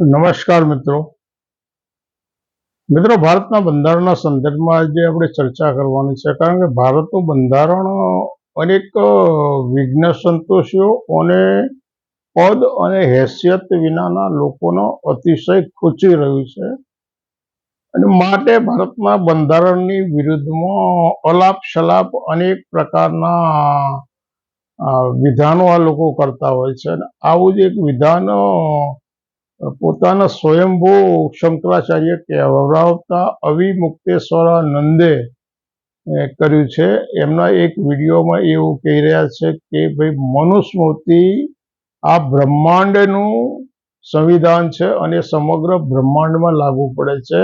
નમસ્કાર મિત્રો. મિત્રો, ભારતના બંધારણના સંદર્ભમાં આજે આપણે ચર્ચા કરવાની છે, કારણ કે ભારતનું બંધારણ અનેક વિઘ્ન સંતોષીઓ અને પદ અને હેસિયત વિનાના લોકોનો અતિશય ખૂચી રહ્યું છે. અને માટે ભારતના બંધારણની વિરુદ્ધમાં અલાપ શલાપ અનેક પ્રકારના વિધાનો આ લોકો કરતા હોય છે. અને આવું જ એક વિધાન પોતાના સ્વયંભૂ શંકરાચાર્ય કહેવડાવતા અવિમુક્તેશ્વરાનંદે એ કર્યું છે. એમના એક વિડીયોમાં એવું કહી રહ્યા છે કે ભાઈ, મનુસ્મૃતિ આ બ્રહ્માંડનું સંવિધાન છે અને સમગ્ર બ્રહ્માંડમાં લાગુ પડે છે.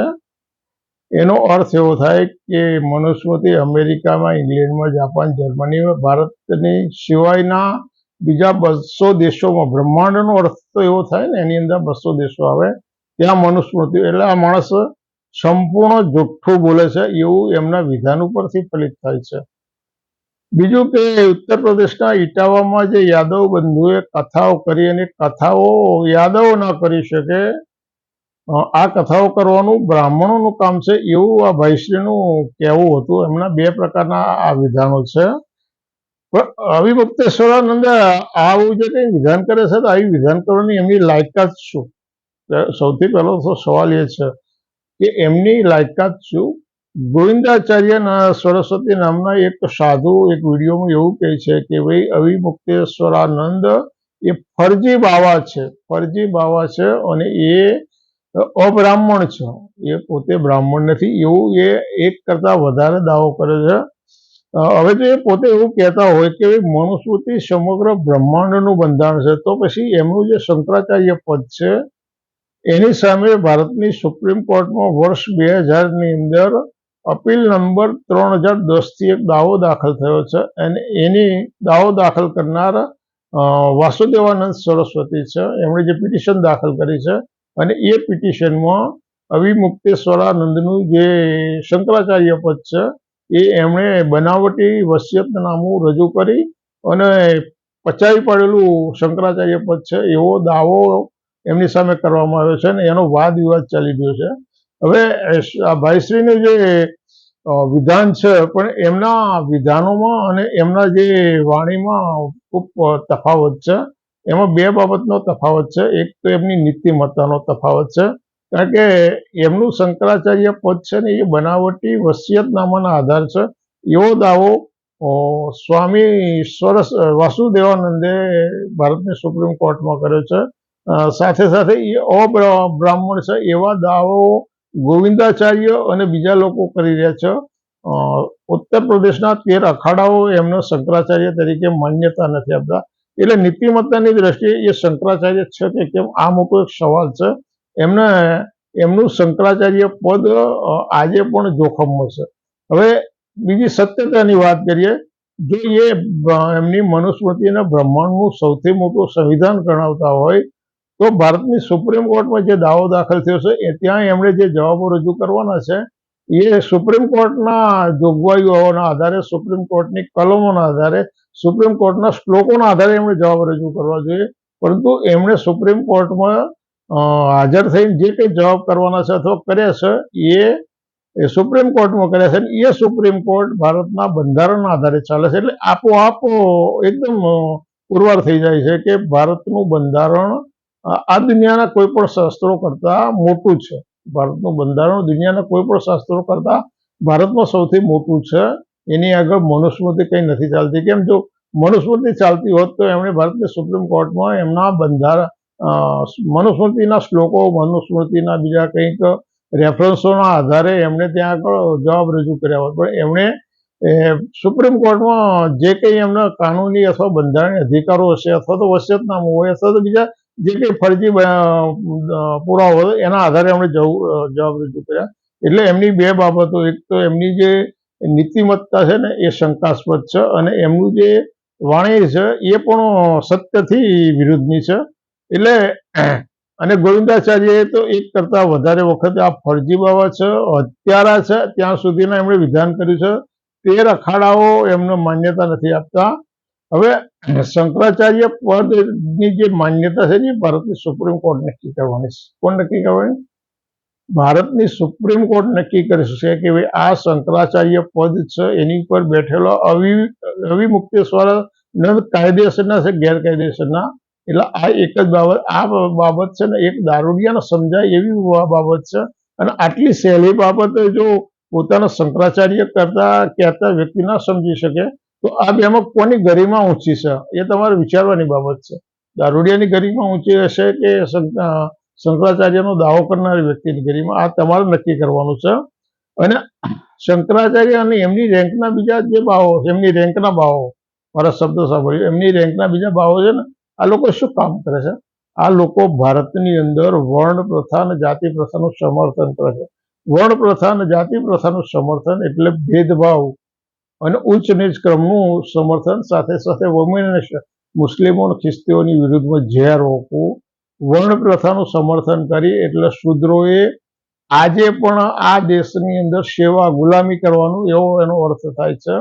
એનો અર્થ એવો થાય કે મનુસ્મૃતિ અમેરિકામાં, ઇંગ્લેન્ડમાં, જાપાન, જર્મનીમાં, ભારતની સિવાયના બીજા બસો દેશોમાં બ્રહ્માંડનો અર્થ તો એવો થાય ને, એની અંદર બસો દેશો આવે, ત્યાં મનુસ્મૃતિ, એટલે આ માણસ સંપૂર્ણ જુઠ્ઠું બોલે છે, એવું એમના વિધાન ઉપરથી ફલિત થાય છે. બીજું કે ઉત્તર પ્રદેશના ઇટાવામાં જે યાદવ બંધુએ કથાઓ કરી અને કથાઓ યાદવ ન કરી શકે આ કથાઓ કરવાનું બ્રાહ્મણોનું કામ છે એવું આ ભાઈશ્રીનું કહેવું હતું. એમના બે પ્રકારના આ વિધાનો છે. પણ અવિમુક્તેશ્વરાનંદ આવું જે કંઈ વિધાન કરે છે? તો આવી વિધાન કરવાની એમની લાયકાત શું? સૌથી પહેલો તો સવાલ એ છે કે એમની લાયકાત શું? ગોવિંદાચાર્ય સરસ્વતી નામના એક સાધુ એક વિડીયોમાં એવું કહે છે કે ભાઈ અવિમુક્તેશ્વરાનંદ એ ફરજી બાવા છે, ફરજી બાવા છે અને એ અબ્રાહ્મણ છે. એ પોતે બ્રાહ્મણ નથી. એવું એ એક કરતા વધારે દાવો કરે છે. હવે જો એ પોતે એવું કહેતા હોય કે મનુસ્મૃતિ સમગ્ર બ્રહ્માંડનું બંધારણ છે, તો પછી એમનું જે શંકરાચાર્ય પદ છે, એની સામે ભારતની સુપ્રીમ કોર્ટમાં વર્ષ બે હજારની અંદર અપીલ નંબર ત્રણ હજાર દસથી એક દાવો દાખલ થયો છે અને એની દાવો દાખલ કરનાર વાસુદેવાનંદ સરસ્વતી છે. એમણે જે પિટિશન દાખલ કરી છે અને એ પિટિશનમાં અવિમુક્તેશ્વરાનંદનું જે શંકરાચાર્ય પદ છે એ એમણે બનાવટી વસિયતનામું રજૂ કરી અને પચાવી પડેલું શંકરાચાર્ય પદ છે, એવો દાવો એમની સામે કરવામાં આવ્યો છે અને એનો વાદ વિવાદ ચાલી રહ્યો છે. હવે આ ભાઈશ્રીને જે વિધાન છે, પણ એમના વિધાનોમાં અને એમના જે વાણીમાં ખૂબ તફાવત છે, એમાં બે બાબતનો તફાવત છે. એક તો એમની નીતિમત્તાનો તફાવત છે કારણ કે એમનું શંકરાચાર્ય પદ છે ને એ બનાવટી વસિયતનામાના આધાર છે. એવો દાવો સ્વામી સરસ વાસુદેવાનંદે ભારતની સુપ્રીમ કોર્ટમાં કર્યો છે. સાથે સાથે એ અબ્રાહ્મણ છે, એવા દાવો ગોવિંદાચાર્ય અને બીજા લોકો કરી રહ્યા છે. ઉત્તર પ્રદેશના તેર અખાડાઓ એમને શંકરાચાર્ય તરીકે માન્યતા નથી આપતા. એટલે નીતિમત્તાની દ્રષ્ટિએ એ શંકરાચાર્ય છે કે કેમ? આ મોટો એક સવાલ છે. એમને, એમનું શંકરાચાર્ય પદ આજે પણ જોખમમાં છે. હવે બીજી સત્યતાની વાત કરીએ, જો એ એમની એમની મનુસ્મૃતિને બ્રહ્માંડનું સૌથી મોટું સંવિધાન ગણાવતા હોય, તો ભારતની સુપ્રીમ કોર્ટમાં જે દાવો દાખલ થયો છે, એ ત્યાં એમણે જે જવાબો રજૂ કરવાના છે, એ સુપ્રીમ કોર્ટના જોગવાઈઓના આધારે, સુપ્રીમ કોર્ટની કલમોના આધારે, સુપ્રીમ કોર્ટના શ્લોકોના આધારે એમણે જવાબ રજૂ કરવા જોઈએ. પરંતુ એમણે સુપ્રીમ કોર્ટમાં હાજર થઈને જે કંઈ જવાબ કરવાના છે અથવા કર્યા છે, એ એ સુપ્રીમ કોર્ટમાં કર્યા છે એ સુપ્રીમ કોર્ટ ભારતના બંધારણના આધારે ચાલે છે. એટલે આપોઆપ એકદમ પુરવાર થઈ જાય છે કે ભારતનું બંધારણ આ દુનિયાના કોઈ પણ શાસ્ત્રો કરતા મોટું છે. ભારતનું બંધારણ દુનિયાના કોઈ પણ શાસ્ત્રો કરતા ભારતમાં સૌથી મોટું છે. એની આગળ મનુસ્મૃતિ કંઈ નથી ચાલતી. કેમ જો મનુસ્મૃતિ ચાલતી હોત તો એમણે ભારતની સુપ્રીમ કોર્ટમાં એમના બંધારણ મનુસ્મૃતિના શ્લોકો, મનુસ્મૃતિના બીજા કંઈક રેફરન્સોના આધારે એમણે ત્યાં આગળ જવાબ રજૂ કર્યા હોય. પણ એમણે સુપ્રીમ કોર્ટમાં જે કંઈ એમના કાનૂની અથવા બંધારણીય અધિકારો હશે અથવા તો વસિયતનામું હોય અથવા તો બીજા જે કંઈ ફરજી પુરાવો હોય, એના આધારે એમણે જવ- જવાબ રજૂ કર્યા. એટલે એમની બે બાબતો, એક તો એમની જે નીતિમત્તા છે ને, એ શંકાસ્પદ છે અને એમનું જે વાણી છે, એ પણ સત્યથી વિરુદ્ધની છે. એટલે, અને ગોવિંદાચાર્યએ તો એક કરતા વધારે વખત આ ફરજી બાબા છે હત્યારા છે, ત્યાં સુધીના એમણે વિધાન કર્યું છે, તેર અખાડાઓ એમને માન્યતા નથી આપતા. હવે, શંકરાચાર્ય પદની જે માન્યતા છે એ ભારતની સુપ્રીમ કોર્ટ નક્કી કરવાની કોણ નક્કી કરવાની? ભારતની સુપ્રીમ કોર્ટ નક્કી કરી છે કે ભાઈ, આ શંકરાચાર્ય પદ છે, એની પર બેઠેલો અવિ, અવિમુક્તેશ્વર ન કાયદેસરના છે, ગેરકાયદેસરના. એટલે આ એક જ બાબત, આ બાબત છે ને એક દારૂડિયાને સમજાય એવી બાબત છે. અને આટલી સહેલી બાબત જો પોતાના શંકરાચાર્ય કરતા, કહેતા વ્યક્તિ ના સમજી શકે, તો આ બેમાં કોની ગરિમા ઊંચી છે? એ તમારે વિચારવાની બાબત છે. દારૂડિયાની ગરિમા ઊંચી હશે કે શંક- શંકરાચાર્યનો દાવો કરનાર વ્યક્તિની ગરિમા? આ તમારે નક્કી કરવાનું છે. અને શંકરાચાર્ય અને એમની રેન્કના બીજા જે ભાવો એમની રેન્કના ભાવો મારા શબ્દ સાંભળ્યો, એમની રેન્કના બીજા ભાવો છે ને આ લોકો શું કામ કરે છે? આ લોકો ભારતની અંદર વર્ણ પ્રથા અને જાતિ પ્રથાનું સમર્થન કરે છે. વર્ણ પ્રથા અને જાતિ પ્રથાનું સમર્થન એટલે ભેદભાવ અને ઉચ્ચ નીચ ક્રમનું સમર્થન સાથે સાથે વોમિનેશન મુસ્લિમો અને ખ્રિસ્તીઓની વિરુદ્ધમાં ઝેર રોકવું. વર્ણ પ્રથાનું સમર્થન કરી એટલે શુદ્રોએ આજે પણ આ દેશની અંદર સેવા ગુલામી કરવાનું એવો એનો અર્થ થાય છે.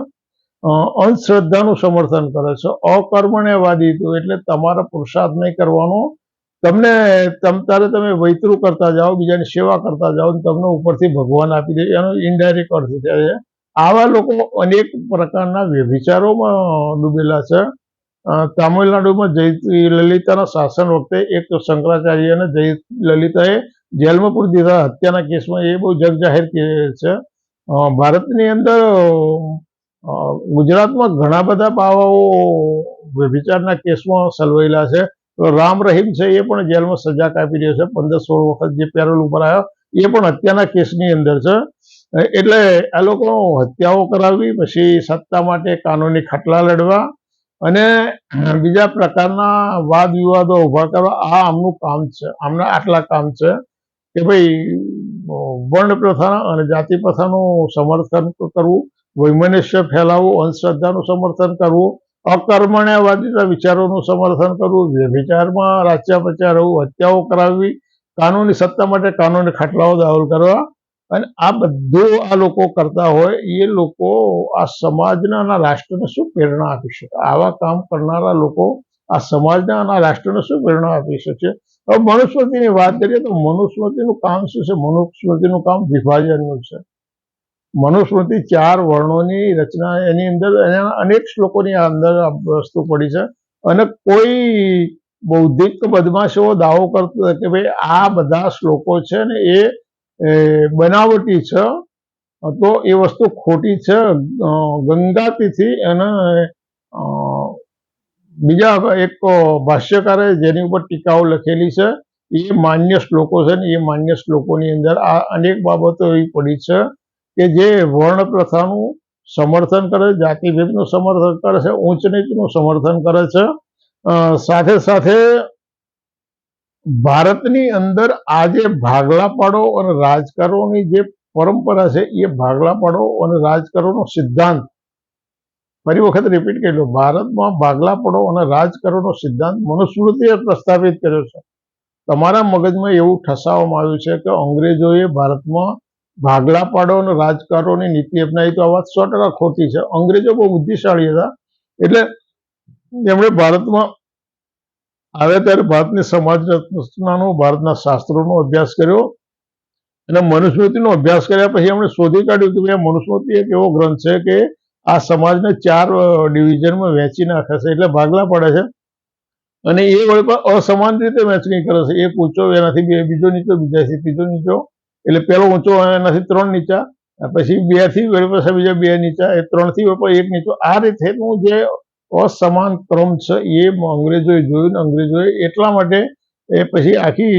અંધશ્રદ્ધાનું સમર્થન કરે છે. અકર્મણ્યવાદી તું એટલે તમારા પુરુષાર્થ નહીં કરવાનો. તમને તમ, તારે તમે વૈતરું કરતા જાઓ, બીજાની સેવા કરતા જાઓ તમને ઉપરથી ભગવાન આપી દે. એનો ઇનડાયરેક્ટ અર્થ છે આવા લોકો અનેક પ્રકારના વ્યભિચારોમાં ડૂબેલા છે. તામિલનાડુમાં જય લલિતાના શાસન વખતે એક શંકરાચાર્ય અને જય લલિતાએ જેલમાં દીધા. હત્યાના કેસમાં એ બહુ જગજાહેર છે. ભારતની અંદર ગુજરાતમાં ઘણા બધા બાવાઓ વ્યભિચારના કેસમાં સલવાયેલા છે. રામ રહીમ છે એ પણ જેલમાં સજા કાપી રહ્યો છે. પંદર સોળ વખત જે પેરોલ ઉપર આવ્યો, એ પણ હત્યાના કેસની અંદર છે. એટલે આ લોકો હત્યાઓ કરાવી, પછી સત્તા માટે કાનૂની ખટલા લડવા અને બીજા પ્રકારના વાદ વિવાદો ઊભા કરવા. આ આમનું કામ છે. આમના આટલા કામ છે કે ભાઈ વર્ણ પ્રથા અને જાતિ પ્રથાનું સમર્થન કરવું વૈમનસ્ય ફેલાવવું અંધશ્રદ્ધાનું સમર્થન કરવું, અકર્મણ્યવાદીના વિચારોનું સમર્થન કરવું વિચારમાં રાચ્યા પચ્યા રહેવું હત્યાઓ કરાવવી, કાનૂની સત્તા માટે કાનૂની ખાટલાઓ દાખલ કરવા અને આ બધું આ લોકો કરતા હોય, એ લોકો આ સમાજના અને રાષ્ટ્રને શું પ્રેરણા આપી શકે? આવા કામ કરનારા લોકો આ સમાજના અને રાષ્ટ્રને શું પ્રેરણા આપી શકે? હવે મનુસ્મૃતિની વાત કરીએ તો મનુસ્મૃતિનું કામ શું છે? મનુસ્મૃતિનું કામ વિભાજનનું છે. મનુસ્મૃતિ ચાર વર્ણોની રચના, એની અંદર એના અનેક શ્લોકોની અંદર વસ્તુ પડી છે. અને કોઈ બૌદ્ધિક બદમાશો દાવો કરતો કે ભાઈ આ બધા શ્લોકો છે ને એ બનાવટી છે, તો એ વસ્તુ ખોટી છે. ગંગાતીથી અને બીજા એક ભાષ્યકારે જેની ઉપર ટીકાઓ લખેલી છે, એ માન્ય શ્લોકો છે ને એ માન્ય શ્લોકોની અંદર આ અનેક બાબતો એવી પડી છે. કે જે વર્ણ પ્રથાનું સમર્થન કરે છે જાતિ સમર્થન કરે છે ઉચ્ચ નીચનું સમર્થન કરે છે. સાથે સાથે ભારતની અંદર આજે ભાગલા પાડો અને રાજકારોની જે પરંપરા છે, એ ભાગલા પાડો અને રાજકારોનો સિદ્ધાંત. ફરી વખત રિપીટ કરી લો, ભારતમાં ભાગલા પડો અને રાજકારોનો સિદ્ધાંત મનુસ્મૃતિએ પ્રસ્થાપિત કર્યો છે. તમારા મગજમાં એવું ઠસાવવામાં આવ્યું છે કે અંગ્રેજોએ ભારતમાં ભાગલા પાડો અને રાજકારોની નીતિ અપનાવી તો આ વાત સો ટકા ખોટી છે. અંગ્રેજો બહુ બુદ્ધિશાળી હતા. એટલે એમણે ભારતમાં આવે ત્યારે ભારતની સમાજ રચનાનો, ભારતના શાસ્ત્રોનો અભ્યાસ કર્યો અને મનુસ્મૃતિનો અભ્યાસ કર્યા પછી એમણે શોધી કાઢ્યું કે ભાઈ મનુસ્મૃતિ એક એવો ગ્રંથ છે કે આ સમાજને ચાર ડિવિઝનમાં વહેંચી નાખે છે એટલે ભાગલા પડે છે અને એ વળી પણ અસમાન રીતે વહેંચણી કરે છે. એક ઊંચો, એનાથી બીજો નીચો, બીજાથી ત્રીજો નીચો. એટલે પેલો ઊંચો એનાથી ત્રણ નીચા પછી બેથી પાછા બીજા બે નીચા, એ ત્રણથી વળી એક નીચો. આ રીતેનું જે અસમાન ક્રમ છે, એ અંગ્રેજોએ જોયું ને અંગ્રેજોએ એટલા માટે એ પછી આખી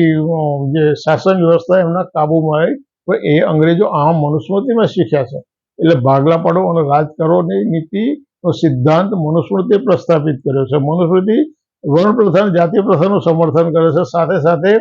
જે શાસન વ્યવસ્થા એમના કાબુમાં આવી પણ એ અંગ્રેજો આ મનુસ્મૃતિમાં શીખ્યા છે. એટલે ભાગલા પાડો અને રાજ કરોની નીતિનો સિદ્ધાંત મનુસ્મૃતિએ પ્રસ્થાપિત કર્યો છે. મનુસ્મૃતિ વર્ણ પ્રથા જાતિ પ્રથાનું સમર્થન કરે છે. સાથે સાથે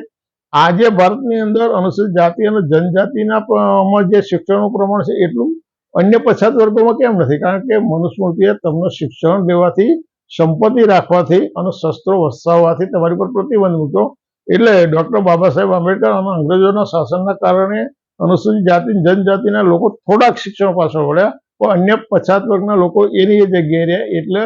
આજે ભારતની અંદર અનુસૂચિત જાતિ અને જનજાતિના જે શિક્ષણનું પ્રમાણ છે એટલું અન્ય પછાત વર્ગોમાં કેમ નથી? કારણ કે મનુસ્મૃતિએ તમને શિક્ષણ દેવાથી, સંપત્તિ રાખવાથી અને શસ્ત્રો વસાવવાથી તમારી પર પ્રતિબંધ મૂક્યો. એટલે ડૉક્ટર બાબા સાહેબ આંબેડકર અને અંગ્રેજોના શાસનના કારણે અનુસૂચિત જાતિ જનજાતિના લોકો થોડાક શિક્ષણ પાછળ વળ્યા, પણ અન્ય પછાત વર્ગના લોકો એની એ જગ્યાએ રહ્યા. એટલે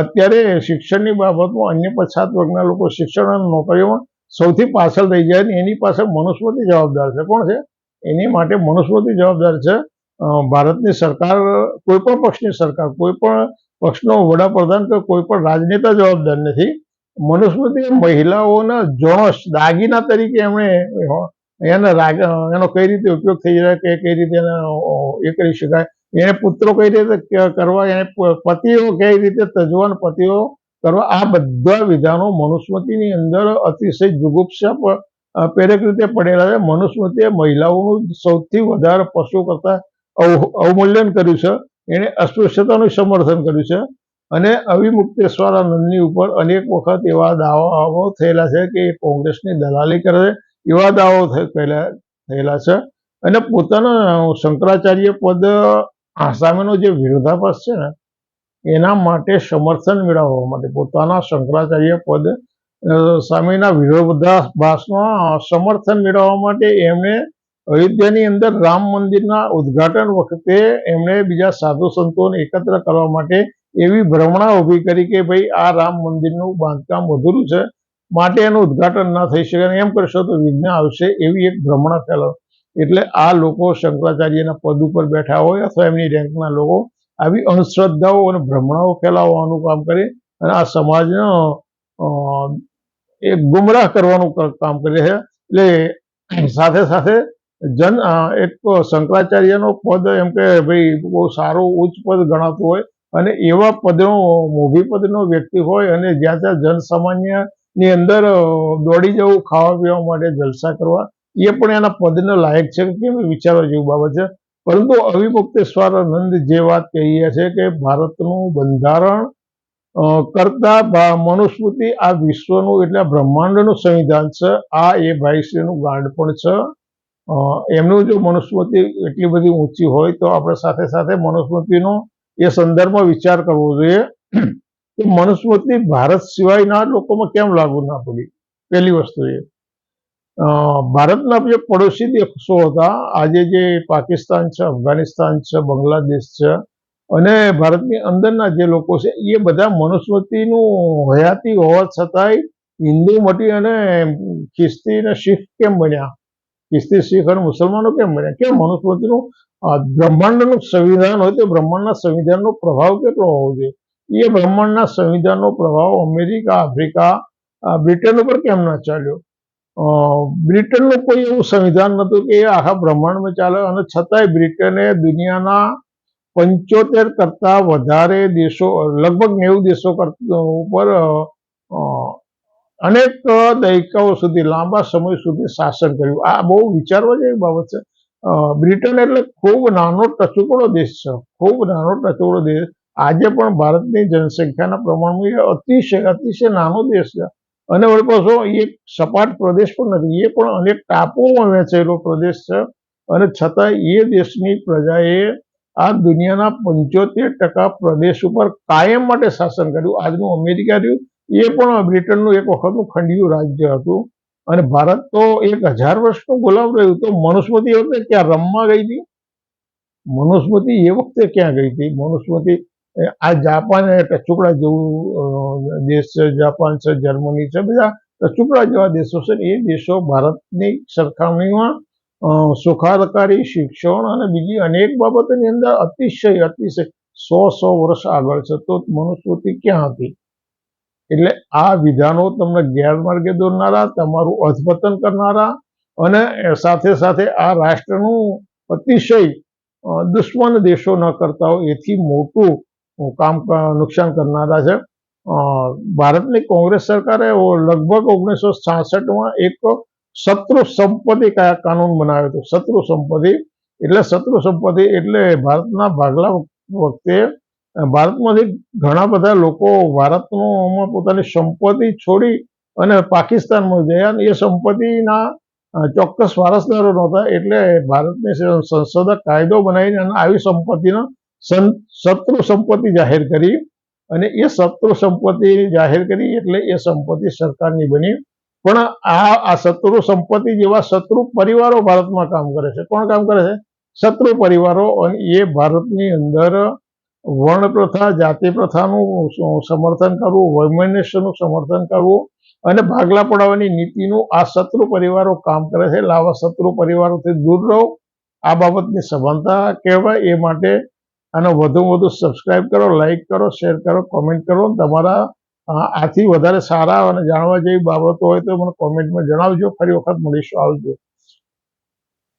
અત્યારે શિક્ષણની બાબતમાં અન્ય પછાત વર્ગના લોકો શિક્ષણ અને નોકરીઓમાં સૌથી પાછળ રહી ને એની પાસે મનુસ્મૃતિ જવાબદાર છે. કોણ છે? એની માટે મનુસ્મૃતિ જવાબદાર છે ભારતની સરકાર, કોઈ પણ પક્ષની સરકાર, કોઈ પણ પક્ષનો વડાપ્રધાન કે કોઈ પણ રાજનેતા જવાબદાર નથી. મનુસ્મૃતિ મહિલાઓના જોણસ, દાગીના તરીકે એમણે એના એનો કઈ રીતે ઉપયોગ થઈ જાય, કે કઈ રીતે એ કરી શકાય? એને પુત્રો કઈ રીતે કરવા? એને પતિઓ કઈ રીતે તજવાન પતિઓ કરવા, આ બધા વિધાનો મનુસ્મૃતિની અંદર અતિશય જુગુપ્સા પ્રેરક રીતે પડેલા છે. મનુસ્મૃતિએ મહિલાઓનું સૌથી વધારે પશુ કરતા અવ- અવમૂલ્યન કર્યું છે. એણે અસ્પૃશ્યતાનું સમર્થન કર્યું છે. અને અવિમુક્તેશ્વરાનંદની ઉપર અનેક વખત એવા દાવાઓ થયેલા છે કે એ કોંગ્રેસની દલાલી કરે છે. એવા દાવો થયેલા છે. અને પોતાના શંકરાચાર્ય પદ સામેનો જે વિરોધાભાસ છે ને એના માટે સમર્થન મેળવવા માટે પોતાના શંકરાચાર્ય પદ સામેના વિરોધાભાસમાં સમર્થન મેળવવા માટે એમણે અયોધ્યાની અંદર રામ મંદિરના ઉદ્ઘાટન વખતે એમણે બીજા સાધુ સંતોને એકત્ર કરવા માટે એવી ભ્રમણા ઊભી કરી કે ભાઈ, આ રામ મંદિરનું બાંધકામ અધૂરું છે, માટે એનું ઉદ્ઘાટન ના થઈ શકે અને એમ કરશો તો વિઘ્ન આવશે એવી એક ભ્રમણા ફેલાવ. એટલે આ લોકો શંકરાચાર્યના પદ ઉપર બેઠા હોય અથવા એમની રેન્કના લોકો આવી અંધશ્રદ્ધાઓ અને ભ્રમણાઓ ફેલાવવાનું કામ કરે અને આ સમાજનો એ ગુમરાહ કરવાનું કામ કરે છે. એટલે સાથે સાથે જન એક શંકરાચાર્યનો પદ એમ કે ભાઈ, બહુ સારું, ઉચ્ચ પદ ગણાતું હોય. અને એવા પદનો, મોભી પદનો વ્યક્તિ હોય અને જ્યાં ત્યાં જનસામાન્યની અંદર દોડી જવું, ખાવા પીવા માટે જલસા કરવા, એ પણ એના પદને લાયક છે. કેમ વિચારવા જેવું બાબત છે? પરંતુ અવિમુક્તેશ્વરાનંદ જે વાત કહી રહ્યા છે કે ભારતનું બંધારણ કરતા મનુસ્મૃતિ આ વિશ્વનું એટલે બ્રહ્માંડનું સંવિધાન છે, આ એ ભાઈશ્રીનું ગાંડ પણ છે. એમનું જો મનુસ્મૃતિ એટલી બધી ઊંચી હોય તો આપણે સાથે સાથે મનુસ્મૃતિનો એ સંદર્ભમાં વિચાર કરવો જોઈએ કે મનુસ્મૃતિ ભારત સિવાયના લોકોમાં કેમ લાગુ ના પડી? પહેલી વસ્તુ એ. ભારતના જે પડોશી દેશો હતા, આજે જે પાકિસ્તાન છે, અફઘાનિસ્તાન છે, બાંગ્લાદેશ છે, અને ભારતની અંદરના જે લોકો છે, એ બધા મનુસ્મૃતિનું હયાતી હોવા છતાંય હિન્દુ મટી અને ખ્રિસ્તી અને શીખ કેમ બન્યા? ખ્રિસ્તી, શીખ અને મુસલમાનો કેમ બન્યા? કેમ મનુસ્મૃતિનું બ્રહ્માંડનું સંવિધાન હોય તો બ્રહ્માંડના સંવિધાનનો પ્રભાવ કેટલો હોવો જોઈએ? એ બ્રહ્માંડના સંવિધાનનો પ્રભાવ અમેરિકા, આફ્રિકા બ્રિટન ઉપર કેમ ના ચાલ્યો? બ્રિટનનું કોઈ એવું સંવિધાન નહોતું કે આખા બ્રહ્માંડમાં ચાલે અને છતાંય બ્રિટને દુનિયાના પંચોતેર કરતા વધારે દેશો, લગભગ નેવું દેશો ઉપર અનેક દાયકાઓ સુધી, લાંબા સમય સુધી શાસન કર્યું. આ બહુ વિચારવા જેવી બાબત છે. બ્રિટન એટલે ખૂબ નાનો ટચુકડો દેશ છે. ખૂબ નાનો ટચુકડો દેશ. આજે પણ ભારતની જનસંખ્યાના પ્રમાણમાં અતિશય અતિશય નાનો દેશ છે. અને વળી પાછો એ સપાટ પ્રદેશ પણ નથી. એ પણ અનેક ટાપુઓમાં વહેંચેલો પ્રદેશ છે. અને છતાં એ દેશની પ્રજાએ આ દુનિયાના પંચોતેર ટકા પ્રદેશ ઉપર કાયમ માટે શાસન કર્યું. આજનું અમેરિકા રહ્યું એ પણ બ્રિટનનું એક વખતનું ખંડિયું રાજ્ય હતું. અને ભારત તો એક હજાર વર્ષનું ગુલામ રહ્યું. તો મનુસ્મૃતિ વખતે ક્યાં રમવા ગઈ હતી? મનુસ્મૃતિ એ વખતે ક્યાં ગઈ હતી? મનુસ્મૃતિ આ જાપાન એ ટચુકડા જેવું દેશ છે, જાપાન છે, જર્મની છે, બધા ટચુકડા જેવા દેશો છે એ દેશો ભારતની સરખામણીમાં સુખારકારી, શિક્ષણ અને બીજી અનેક બાબતોની અંદર અતિશય અતિશય સો સો વર્ષ આગળ છે. તો મનુસ્મૃતિ ક્યાં હતી? એટલે આ વિધાનો તમને ગેરમાર્ગે દોરનારા, તમારું અધપતન કરનારા અને સાથે સાથે આ રાષ્ટ્રનું અતિશય દુશ્મન દેશો ન કરતા હોય. એથી મોટું કામ નુકસાન કરનારા છે. ભારતની કોંગ્રેસ સરકારે લગભગ ઓગણીસો છાસઠમાં એક શત્રુ સંપત્તિ કાનૂન બનાવ્યો હતો. શત્રુ સંપત્તિ. એટલે શત્રુ સંપત્તિ એટલે ભારતના ભાગલા વખતે ભારતમાંથી ઘણા બધા લોકો ભારતનું પોતાની સંપત્તિ છોડી અને પાકિસ્તાનમાં ગયા અને એ સંપત્તિના ચોક્કસ વારસદારો નહોતા. એટલે ભારતની સંસદે કાયદો બનાવીને અને આવી સંપત્તિનો શત્રુ સંપત્તિ જાહેર કરી અને એ શત્રુ સંપત્તિ જાહેર કરી એટલે એ સંપત્તિ સરકારની બની. પણ આ આ શત્રુ સંપત્તિ જેવા શત્રુ પરિવારો ભારતમાં કામ કરે છે. કોણ કામ કરે છે? શત્રુ પરિવારો અને એ ભારતની અંદર વર્ણ પ્રથા જાતિ પ્રથાનું સમર્થન કરવું, વૈમનસ્યનું સમર્થન કરવું અને ભાગલા પડાવવાની નીતિનું આ શત્રુ પરિવારો કામ કરે છે. લાવા શત્રુ પરિવારોથી દૂર રહો. આ બાબતની સભાનતા કહેવાય. એ માટે આને વધુ વધુ સબસ્ક્રાઇબ કરો લાઇક કરો શેર કરો કોમેન્ટ કરો. તમારા આથી વધારે સારા અને જાણવા જેવી બાબતો હોય તો મને કોમેન્ટમાં જણાવજો. ફરી વખત મળીશું. આવજો.